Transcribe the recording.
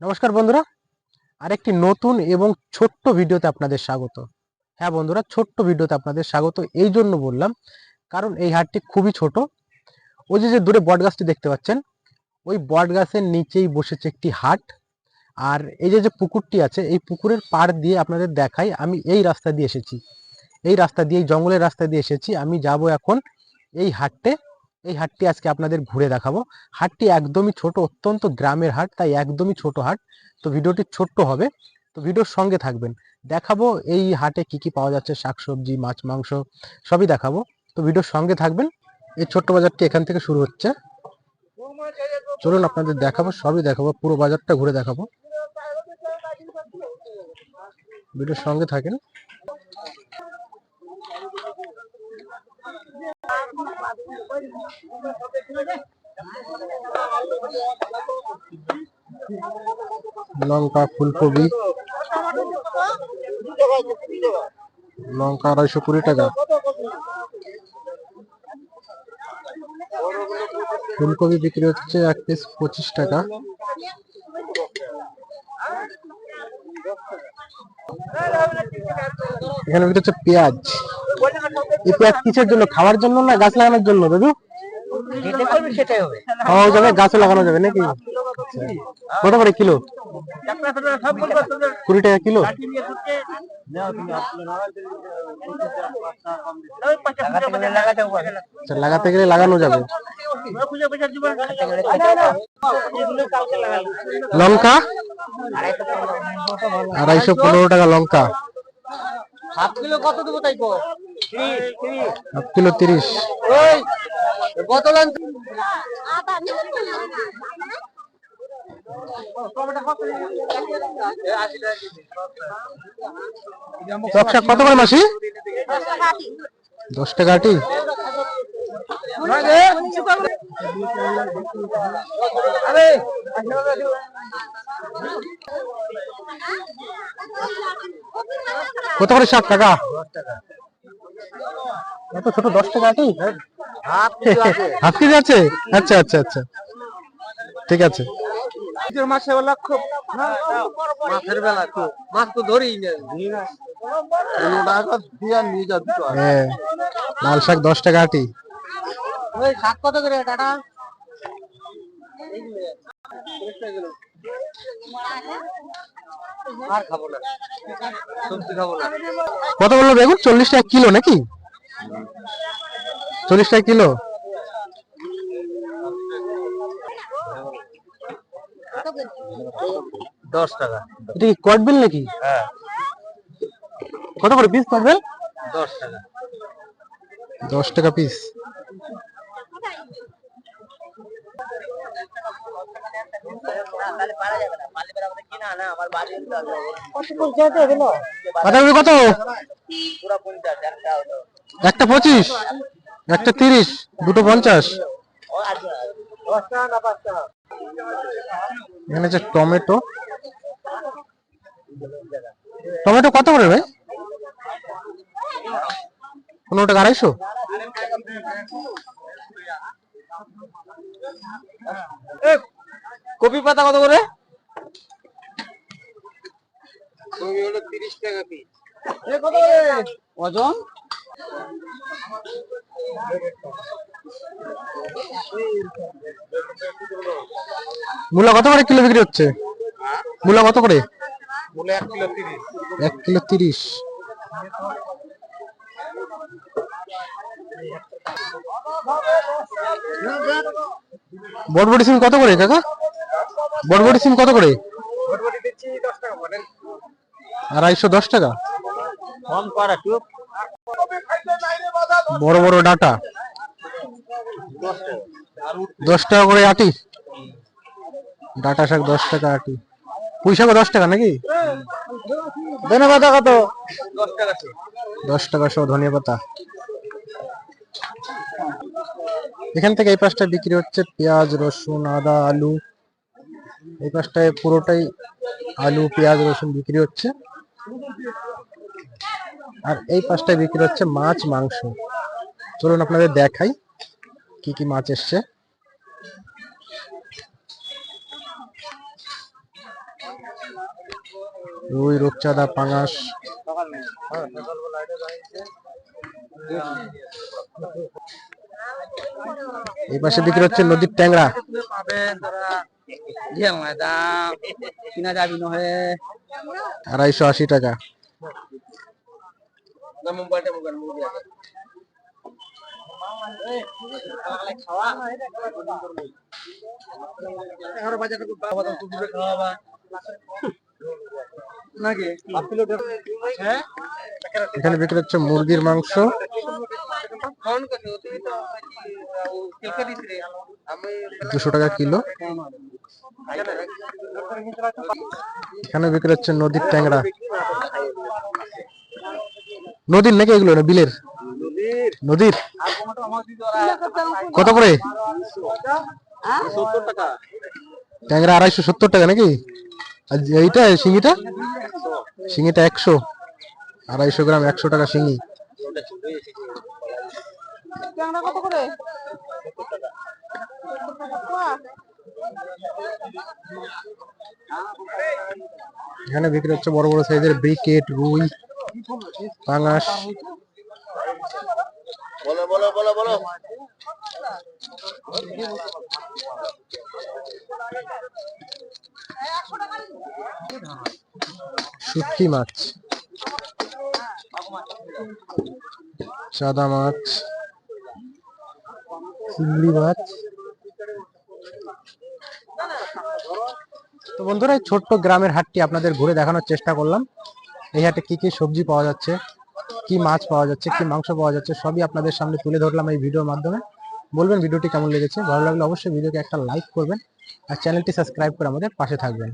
নমস্কার বন্ধুরা। আরেকটি নতুন এবং ছোট্ট ভিডিওতে আপনাদের স্বাগত। হ্যাঁ বন্ধুরা, ছোট্ট ভিডিওতে আপনাদের স্বাগত। এই জন্য বললাম, কারণ এই হাটটি খুবই ছোট। ওই যে যে দূরে বট গাছটি দেখতে পাচ্ছেন, ওই বট গাছের নিচেই বসেছে একটি হাট। আর এই যে যে পুকুরটি আছে, এই পুকুরের পাড় দিয়ে আপনাদের দেখাই, আমি এই রাস্তা দিয়ে এসেছি। এই রাস্তা দিয়ে এই জঙ্গলের রাস্তা দিয়ে এসেছি। আমি যাব এখন এই হাটটে এই হাটটি আজকে আপনাদের ঘুরে দেখাবো। হাটটি একদমই ছোট, অত্যন্ত গ্রামের হাট, তাই একদমই ছোট হাট। তো ভিডিওটি ছোট্ট হবে। তো ভিডিওর সঙ্গে থাকবেন। দেখাবো এই হাটে কি কি পাওয়া যাচ্ছে, শাকসবজি, মাছ, মাংস, সবই দেখাবো। তো ভিডিওর সঙ্গে থাকবেন। এই ছোট্ট বাজারটি এখান থেকে শুরু হচ্ছে। চলুন আপনাদের দেখাবো, সবই দেখাবো, পুরো বাজারটা ঘুরে দেখাবো। ভিডিওর সঙ্গে থাকেন। লঙ্কা, ফুলকপি। লঙ্কা আড়াইশো কুড়ি টাকা। ফুলকপি বিক্রি হচ্ছে এক পিস পঁচিশ টাকা। এখানে বিক্রি হচ্ছে পেঁয়াজ। এই পেঁয়াজ কিসের জন্য? খাওয়ার জন্য না গাছ লাগানোর জন্য দাদু? যেটা করবে সেটাই হবে। খাওয়াও যাবে গাছও লাগানো যাবে নাকি? আচ্ছা। কত করে কিলো? কুড়ি টাকা কিলো? আচ্ছা লাগাতে গেলে লাগানো যাবে। লঙ্কা? আড়াইশো পনেরো টাকা লঙ্কা। হাফ কিলো কত দেবো তাই হাফ কিলো তিরিশ। কত চকশাক কত করে মাসি? দশ টাকা আটি। কত করে শাক কাকা এত ছোট দশ টাকা হাফ আছে। কেজি আছে? আচ্ছা আচ্ছা আচ্ছা। ঠিক আছে। খুব মাছের বেলা খুব। মাছ তো ধরেই না। হ্যাঁ লাল শাক দশ টাকা আটি। ওই শাক কত করে টাটা? আর খাব না। সবজি খাব না। কত বলল বেগুন? চল্লিশ টাকা কিলো নাকি? চল্লিশ টাকা কিলো? দশ টাকা। এটা কি কটবেল নাকি? হ্যাঁ। কত করে পিস কটবেল দশ টাকা। দশ টাকা পিস বাঁধাকপি কত একটা পঁচিশ? একটা তিরিশ? দুটো পঞ্চাশ? এখানে হচ্ছে টমেটো। টমেটো কত করে ভাই? পনেরো টাকা আড়াইশো? কপি পাতা কত করে? কপি হলো তিরিশ টাকা পিস কত ওজন? মূলা কত করে কিলো বিক্রি হচ্ছে? মূলা কত করে? বলে এক কিলো তিরিশ। কিলো তিরিশ। বটবটি সিম কত করে কাকা? বটবটি সিম কত করে? দিচ্ছি টাকা আড়াইশো দশ টাকা। বড় বড় ডাটা। দশ টাকা করে আটি। ডাটা শাক দশ টাকা আটি। পুঁই শাকও দশ টাকা নাকি? ধনে পাতা কত? দশ টাকা সহ ধনিয়া পাতা। এখান থেকে এই পাশটা বিক্রি হচ্ছে পেঁয়াজ রসুন আদা আলু। এই পাশটায় পুরোটাই আলু পেঁয়াজ রসুন বিক্রি হচ্ছে। আর এই পাশটায় বিক্রি হচ্ছে মাছ মাংস। চলুন আপনাদের দেখাই কি কি মাছ এসছে। রুই রূপচাঁদা পাঙাশ। এই পাশে বিক্রি হচ্ছে নদীর ট্যাংরা। আড়াইশো আশি টাকা। মুম্বাইটা মুভি এগারো বাজার খাওয়াবা নাকি? হ্যাঁ? এখানে বিক্রি হচ্ছে মুরগির মাংস। দুশো টাকা কিলো। এখানে বিক্রি হচ্ছে নদীর ট্যাংরা। নদীর নাকি এগুলো না, বিলের? নদীর? কত করে? ট্যাংরা আড়াইশো সত্তর টাকা নাকি? আর এইটা, শিঙিটা? শিঙিটা একশো। আড়াইশো গ্রাম, একশো টাকা শিঙি। এখানে বিক্রি হচ্ছে বড় বড় সাইজের ব্রিকেট, রুই। পাঙাশ বলো বলো বলো বলো। শুটকি মাছ। চাদা মাছ। চিংড়ি মাছ। তো বন্ধুরা এই ছোট্ট গ্রামের হাটটি আপনাদের ঘুরে দেখানোর চেষ্টা করলাম। এই হাটে কি কি সবজি পাওয়া যাচ্ছে? কি মাছ পাওয়া যাচ্ছে? কি মাংস পাওয়া যাচ্ছে? সবই আপনাদের সামনে তুলে ধরলাম এই ভিডিওর মাধ্যমে। বলবেন ভিডিওটি কেমন লেগেছে? ভালো লাগলে অবশ্যই ভিডিওকে একটা লাইক করবেন আর চ্যানেলটি সাবস্ক্রাইব করে আমাদের পাশে থাকবেন।